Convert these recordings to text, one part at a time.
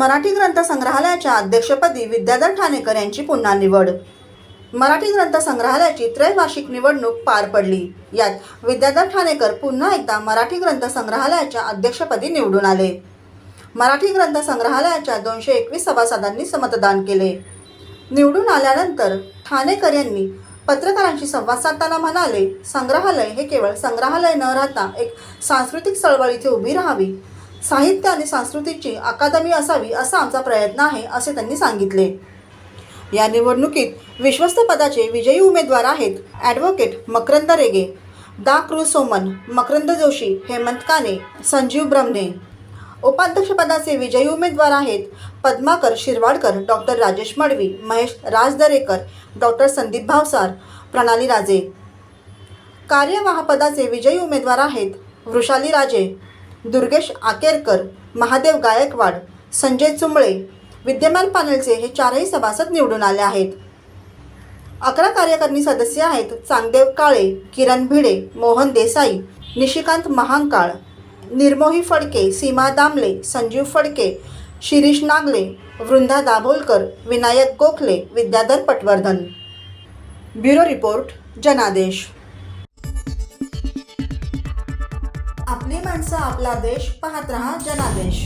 मराठी ग्रंथ संग्रहालयाच्या अध्यक्षपदी विद्याधर ठाणेकर यांची पुन्हा निवड. मराठी ग्रंथ संग्रहालयाची त्रैवार्षिक निवडणूक पार पडली. यात विद्याधर ठाणेकर पुन्हा एकदा मराठी ग्रंथ संग्रहालयाच्या अध्यक्षपदी निवडून आले. मराठी ग्रंथ संग्रहालयाच्या दोनशे एकवीस सभासदांनी मतदान केले. निवडून आल्यानंतर ठाणेकर यांनी पत्रकारांशी संवाद साधताना म्हणाले संग्रहालय हे केवळ संग्रहालय न राहता एक सांस्कृतिक चळवळ इथे उभी राहावी. साहित्य आणि संस्कृतीची अकादमी असावी असा आमचा प्रयत्न आहे असे त्यांनी सांगितले. या निवडणुकीत विश्वस्त पदाचे विजयी उमेदवार आहेत ॲडव्होकेट मकरंद रेगे दा क्रू सोमन मकरंद जोशी हेमंत काने संजीव ब्रह्मणे. उपाध्यक्षपदाचे विजयी उमेदवार आहेत पद्माकर शिरवाडकर डॉक्टर राजेश मडवी महेश राजदरेकर डॉक्टर संदीप भावसार प्रणाली राजे. कार्यवाहपदाचे विजयी उमेदवार आहेत वृषाली राजे दुर्गेश आकेरकर महादेव गायकवाड संजय चुंबळे विद्यमान पॅनलचे हे चारही सभासद निवडून आले आहेत. अकरा कार्यकारिणी सदस्य आहेत Changdev Kale Kiran Bhide Mohan Desai Nishikant Mahankal Nirmohi Phadke Seema Damle Sanjeev Phadke Shirish Nagle Vrinda Dabholkar Vinayak Gokhale Vidyadhar Patwardhan. Bureau report Janadesh. आपली माणसं आपला देश पाहत रहा जनादेश.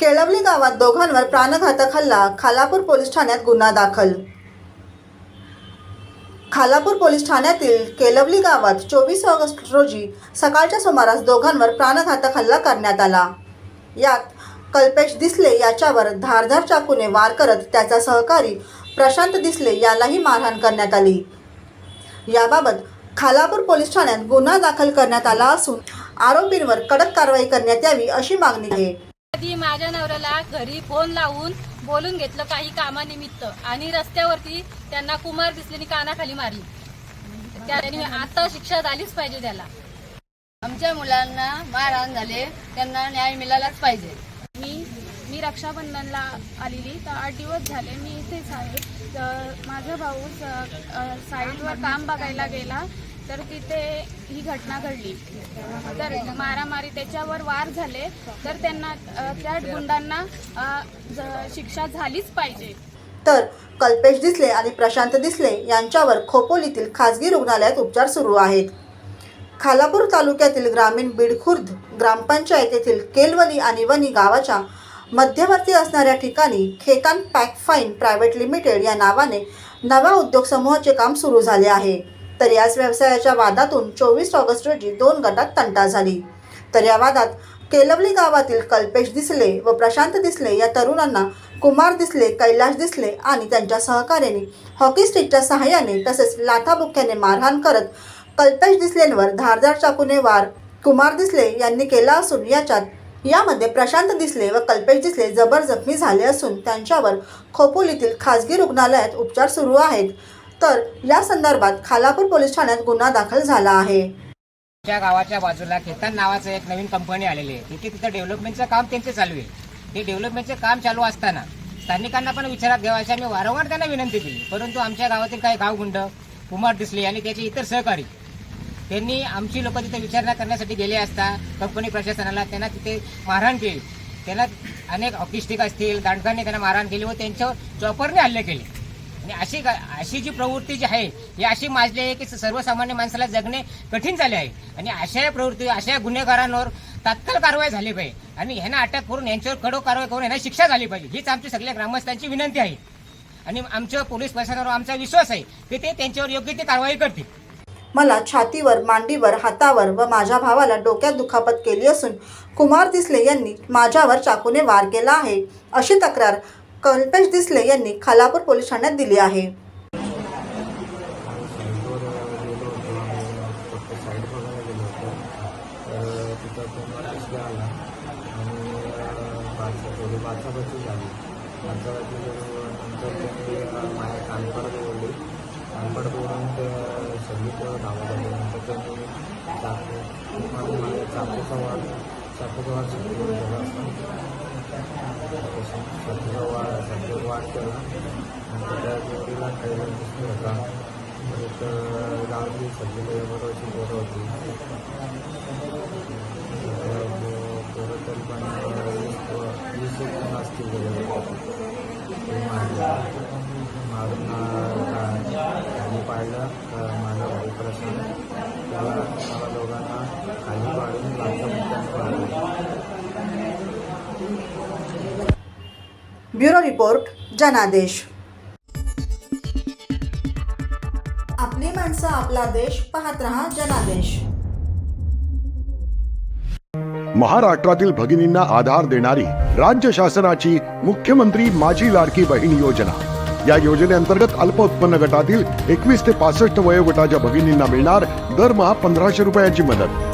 केळवली गावात दोघांवर प्राणघातक हल्ला खालापूर पोलीस ठाण्यात गुन्हा दाखल. खालापूर पोलीस ठाण्यातील केलवली गावात चोवीस ऑगस्ट रोजी सकाळच्या सुमारास दोघांवर प्राणघातक हल्ला करण्यात आला. यात कल्पेश दिसले याच्यावर धारधार चाकूने वार करत त्याचा सहकारी प्रशांत दिसले यालाही मारहाण करण्यात आली. याबाबत खालापूर पोलीस ठाण्यात गुन्हा दाखल करण्यात आला असून आरोपींवर कडक कारवाई करण्यात यावी अशी मागणी आहे. आधी माझ्या नवऱ्याला घरी फोन लावून बोलून घेतलं काही कामानिमित्त आणि रस्त्यावरती त्यांना कुमार दिसल्याने कानाखाली मारली. त्याने आता शिक्षा झालीच पाहिजे त्याला. आमच्या मुलांना मारहाण झाले त्यांना न्याय मिळालाच पाहिजे. मी मी रक्षाबंधनला आलेली तर आठ दिवस झाले मी इथेच आहे. माझा भाऊ साईडवर काम बघायला गेला तर तिथे ही घटना घडली. तर मारामारी त्याच्यावर वार झाले तर त्यांना त्या गुंडांना ज- शिक्षा झालीच पाहिजे. तर कल्पेश दिसले आणि प्रशांत दिसले यांच्यावर खोपोलीतील खासगी रुग्णालयात उपचार सुरू आहेत. खालापूर तालुक्यातील ग्रामीण बिडखुर्द ग्रामपंचायतीतील ग्रामपंचायत येथील केलवली आणि वनी गावाच्या मध्यवर्ती असणाऱ्या ठिकाणी Khekan pack fine private limited या नावाने नव्या उद्योग समूहाचे काम सुरू झाले आहे. तर याच व्यवसायाच्या वादातून चोवीस ऑगस्ट रोजी दोन गटात तंटा झाली. तर या वादात केलवली गावातील कल्पेश दिसले व प्रशांत दिसले या तरुणांना कुमार दिसले कैलाश दिसले आणि त्यांच्या सहकार्याने हॉकी स्टिकच्या सहाय्याने तसेच लाथाबुक्क्याने मारहाण करत कल्पेश दिसलेंवर धारदार चाकूने वार कुमार दिसले यांनी केला असून याच्यात यामध्ये प्रशांत दिसले व कल्पेश दिसले जबर जखमी झाले असून त्यांच्यावर खोपोलीतील खासगी रुग्णालयात उपचार सुरू आहेत. तर या संदर्भात खालापूर पोलीस ठाण्यात गुन्हा दाखल झाला आहे. त्या गावाच्या बाजूला खेतान नावाचं एक नवीन कंपनी आलेली आहे. तिथे तिथं डेव्हलपमेंटचं काम त्यांचे चालू आहे. हे डेव्हलपमेंटचे काम चालू असताना स्थानिकांना पण विचारात घ्यावायचे आम्ही वारंवार त्यांना विनंती केली. परंतु आमच्या गावातील काही गावगुंड कुमार दिसले आणि त्याचे इतर सहकारी त्यांनी आमची लोक तिथे विचारणा करण्यासाठी गेले असता कंपनी प्रशासनाला त्यांना तिथे मारहाण केली. त्यांना अनेक ऑफिस्टिक असतील दांडकांनी त्यांना मारहाण केली व त्यांच्यावर चॉपरने हल्ले केले. आणि अशी अशी जी प्रवृत्ती जी आहे ही अशी माजली आहे की सर्वसामान्य माणसाला जगणे कठीण झाले आहे. आणि अशा प्रवृत्ती अशा गुन्हेगारांवर तात्काळ कारवाई झाली पाहिजे. आणि ह्यांना अटक करून यांच्यावर कडक कारवाई करून यांना शिक्षा झाली पाहिजे. हीच आमची सगळ्या ग्रामस्थांची विनंती आहे. आणि आमच्या पोलीस प्रशासनावर आमचा विश्वास आहे की ते त्यांच्यावर योग्य ती कारवाई करतील. मला छातीवर मांडीवर हातावर व माझ्या भावाला डोक्यात दुखापत केली असून कुमार दिसले यांनी माझ्यावर चाकूने वार केला आहे अशी तक्रार कल्पेश दिसले यांनी खालापूर पोलीस ठाण्यात दिली आहे. माझ्या चाकूचा वाढ चाकूचा वाढ सगळीकडे गेला असता सगळं वाढ सगळं वाढ केला नंतर त्या जोडीला कैलास दिसला होता परत गावातली सगळी बरोबरची पोरं होती पोरं त्यांनी पण वीस एक जण असतील ते मारले मारून खाली पाहिलं तर माझा भाऊ त्याला खाली वाढून ब्युरो रिपोर्ट जनादेश. आपली माणसं आपला देश पाहत रहा जनादेश. महाराष्ट्रातील भगिनींना आधार देणारी राज्य शासनाची मुख्यमंत्री माझी लाडकी बहीण योजना. या योजनेअंतर्गत अल्प उत्पन्न गटातील एकवीस ते पासष्ट वयोगटाच्या भगिनींना मिळणार दरमहा पंधराशे रुपयाची मदत.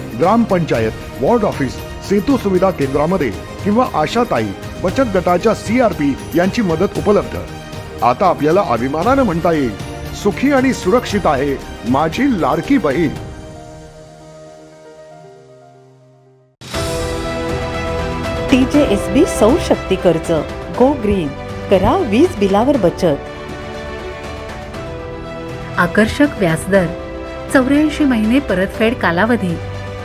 ग्रामपंचायत वॉर्ड ऑफिस सेतू सुविधा केंद्रामध्ये किंवा आशाताई बचत गटाच्या सीआरपी यांची मदत उपलब्ध. आता आपल्याला अभिमानानं म्हणता येईल सुखी आणि सुरक्षित आहे माझी लाडकी बहीण. टी जे एस बी सौर शक्ती कर्ज गो ग्रीन करा वीज बिलावर बचत. आकर्षक व्याजदर चौऱ्याऐंशी महिने परतफेड कालावधी.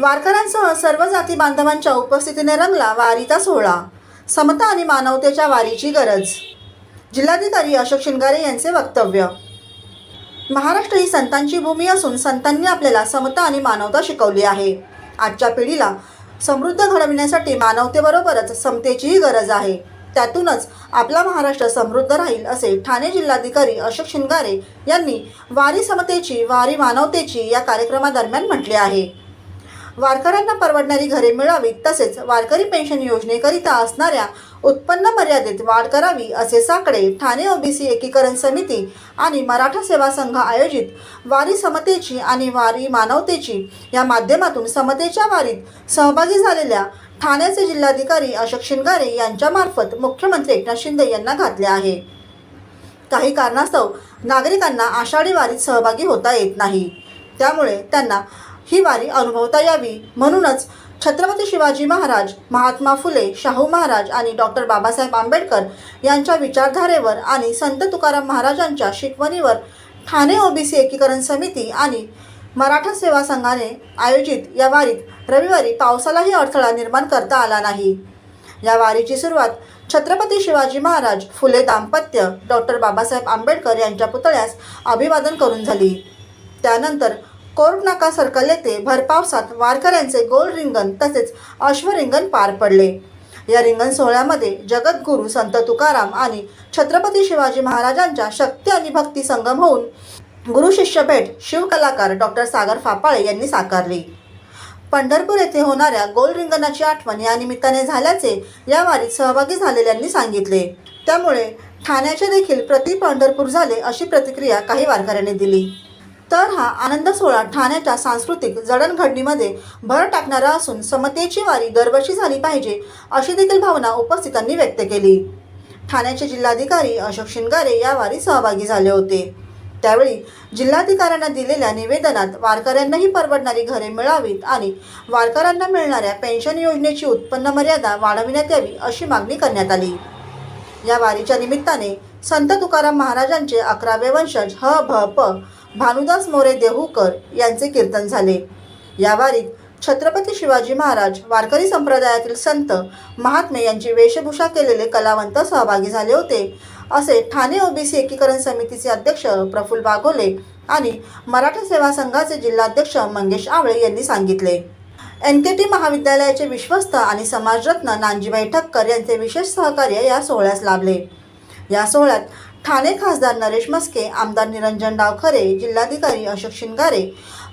वारकऱ्यांसह सर्व जाती बांधवांच्या उपस्थितीने रंगला वारीचा सोहळा. समता आणि मानवतेच्या वारीची गरज. जिल्हाधिकारी अशोक शिंगारे यांचे वक्तव्य. महाराष्ट्र ही संतांची भूमी असून संतांनी आपल्याला समता आणि मानवता शिकवली आहे. आजच्या पिढीला समृद्ध घडविण्यासाठी मानवतेबरोबरच समतेचीही गरज आहे. त्यातूनच आपला महाराष्ट्र समृद्ध राहील असे ठाणे जिल्हाधिकारी अशोक शिंगारे यांनी वारी समतेची वारी मानवतेची या कार्यक्रमादरम्यान म्हटले आहे. वारकऱ्यांना परवडणारी घरे मिळावीत तसेच वारकरी पेन्शन योजनेकरिता असणाऱ्या उत्पन्न मर्यादेत वाढ करावी असे साकडे ठाणे ओबीसी एकीकरण समिती आणि मराठा सेवा संघ आयोजित वारी समतेची आणि वारी मानवतेची या माध्यमातून समतेच्या वारीत सहभागी झालेल्या ठाण्याचे जिल्हाधिकारी अशोक शिंगारे यांच्यामार्फत मुख्यमंत्री एकनाथ शिंदे यांना घातले आहे. काही कारणास्तव नागरिकांना आषाढी वारीत सहभागी होता येत नाही. त्यामुळे त्यांना ही वारी अनुभवता यावी. म्हणूनच छत्रपती शिवाजी महाराज महात्मा फुले शाहू महाराज आणि डॉक्टर बाबासाहेब आंबेडकर यांच्या विचारधारेवर आणि संत तुकाराम महाराजांच्या शिकवणीवर ठाणे ओबीसी एकीकरण समिती आणि मराठा सेवा संघाने आयोजित या वारीत रविवारी पावसालाही अडथळा निर्माण करता आला नाही. या वारीची सुरुवात छत्रपती शिवाजी महाराज फुले दाम्पत्य डॉक्टर बाबासाहेब आंबेडकर यांच्या पुतळ्यास अभिवादन करून झाली. त्यानंतर कोर्ट नाका सर्कल येथे भरपावसात वारकऱ्यांचे गोल रिंगण तसेच अश्वरिंगण पार पडले. या रिंगण सोहळ्यामध्ये जगद्गुरू संत तुकाराम आणि छत्रपती शिवाजी महाराजांच्या शक्ती आणि भक्ती संगम होऊन गुरु शिष्य भेट शिवकलाकार डॉक्टर सागर फापाळे यांनी साकारली. पंढरपूर येथे होणाऱ्या गोल रिंगणाची आठवण या निमित्ताने झाल्याचे या वारीत सहभागी झालेल्यांनी सांगितले. त्यामुळे ठाण्याचे देखील प्रति पंढरपूर झाले अशी प्रतिक्रिया काही वारकऱ्यांनी दिली. तर हा आनंद सोहळा ठाण्याच्या सांस्कृतिक जडणघडणीमध्ये भर टाकणारा असून समतेची वारी दरवर्षी झाली पाहिजे अशी देखील भावना उपस्थितांनी व्यक्त केली. ठाण्याचे जिल्हाधिकारी अशोक शिंगारे या वारी सहभागी झाले होते. त्यावेळी जिल्हाधिकाऱ्यांना दिलेल्या निवेदनात वारकऱ्यांनाही परवडणारी घरे मिळावीत आणि वारकऱ्यांना मिळणाऱ्या पेन्शन योजनेची उत्पन्न मर्यादा वाढविण्यात यावी अशी मागणी करण्यात आली. या वारीच्या निमित्ताने संत तुकाराम महाराजांचे अकरावे वंशज ह भ प भानुदास मोरे देहूकर यांचे कीर्तन झाले. या वारीत छत्रपती शिवाजी महाराज वारकरी संप्रदायातील संत महात्मे यांची वेशभूषा केलेले कलावंत सहभागी झाले होते. असे ठाणे ओबीसी एकीकरण समितीचे अध्यक्ष प्रफुल्ल बागोले आणि मराठा सेवा संघाचे जिल्हाध्यक्ष मंगेश आवळे यांनी सांगितले. एन के टी महाविद्यालयाचे विश्वस्त आणि समाजरत्न नानजीबाई ठक्कर यांचे विशेष सहकार्य या सोहळ्यास लाभले. या सोहळ्यात ठाणे खासदार नरेश मस्के आमदार निरंजन डावखरे जिल्हाधिकारी अशोक शिंगारे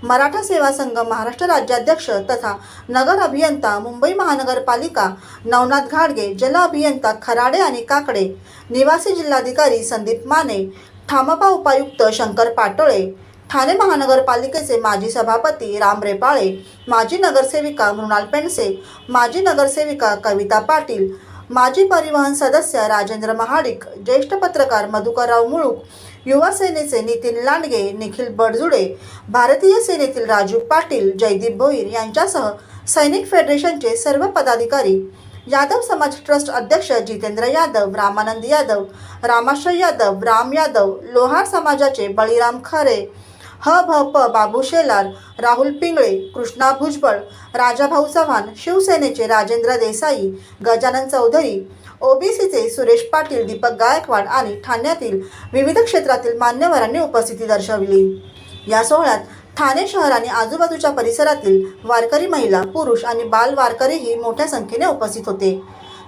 मराठा सेवा संघ महाराष्ट्र राज्याध्यक्ष तथा नगर अभियंता मुंबई महानगरपालिका नवनाथ घाडगे जल अभियंता खराडे आणि काकडे निवासी जिल्हाधिकारी संदीप माने ठामपा उपायुक्त शंकर पाटोळे ठाणे महानगरपालिकेचे माजी सभापती राम रेपाळे माजी नगरसेविका मृणाल पेंडसे माजी नगरसेविका कविता पाटील माजी परिवहन सदस्य राजेंद्र महाडिक ज्येष्ठ पत्रकार मधुकरराव मुळूक युवा सेनेचे नितीन लांडगे निखिल बडजुडे भारतीय सेनेतील राजू पाटील जयदीप भोईर यांच्यासह सैनिक फेडरेशनचे सर्व पदाधिकारी यादव समाज ट्रस्ट अध्यक्ष जितेंद्र यादव रामानंद यादव रामाश्रय यादव राम यादव लोहार समाजाचे बळीराम खरे ह भ प बाबू शेलार राहुल पिंगळे कृष्णा भुजबळ राजाभाऊ चव्हाण शिवसेनेचे राजेंद्र देसाई गजानन चौधरी ओबीसीचे सुरेश पाटील दीपक गायकवाड आणि ठाण्यातील विविध क्षेत्रातील मान्यवरांनी उपस्थिती दर्शवली. या सोहळ्यात ठाणे शहर आणि आजूबाजूच्या परिसरातील वारकरी महिला पुरुष आणि बाल वारकरीही मोठ्या संख्येने उपस्थित होते.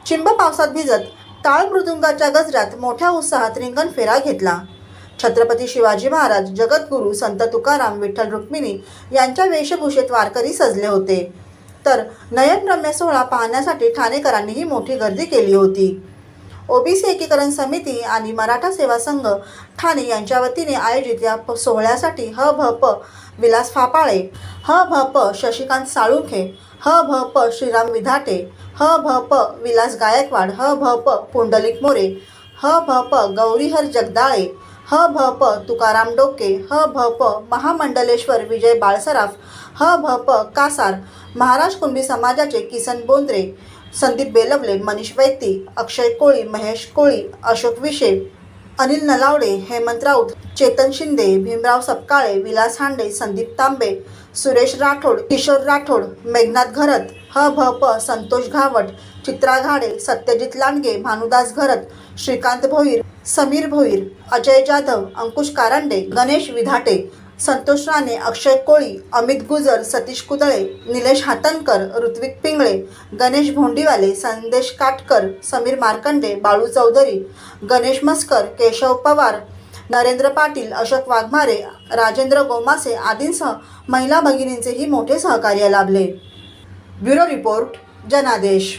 चिंब पावसात भिजत टाळ मृदुंगाच्या गजरात मोठ्या उत्साहात रिंगण फेरा घेतला. छत्रपती शिवाजी महाराज जगद्गुरू संत तुकाराम विठ्ठल रुक्मिणी यांच्या वेशभूषेत वारकरी सजले होते. तर नयनरम्य सोहळा पाहण्यासाठी ठाणेकरांनीही मोठी गर्दी केली होती. ओबीसी एकीकरण समिती आणि मराठा सेवा संघ ठाणे यांच्या वतीने आयोजित या प- सोहळ्यासाठी ह भ प विलास फापाळे ह भ प शशिकांत साळुंखे ह भ प श्रीराम विधाटे ह भ प विलास गायकवाड ह भ प पुंडलिक मोरे ह भ प गौरीहर जगदाळे ह भ प तुकाराम डोके ह भ प महामंडलेश्वर विजय बाळसराफ ह भ प कासार महाराज कुंभी समाजाचे किसन बोंद्रे संदीप बेलवले मनीष वैती अक्षय कोळी महेश कोळी अशोक विशे अनिल नलावडे हेमंत राऊत चेतन शिंदे भीमराव सपकाळे विलास हांडे संदीप तांबे सुरेश राठोड किशोर राठोड मेघनाथ घरत ह भ प संतोष घावट चित्रा घाडे सत्यजित लांडगे भानुदास घरत श्रीकांत भोईर समीर भोईर अजय जाधव अंकुश कारंडे गणेश विधाटे संतोष राणे अक्षय कोळी अमित गुजर सतीश कुदळे निलेश हातनकर ऋत्विक पिंगळे गणेश भोंडीवाले संदेश काटकर समीर मार्कंडे बाळू चौधरी गणेश मस्कर केशव पवार नरेंद्र पाटील अशोक वाघमारे राजेंद्र गोमासे आदींसह महिला भगिनींचेही मोठे सहकार्य लाभले. ब्युरो रिपोर्ट जनादेश.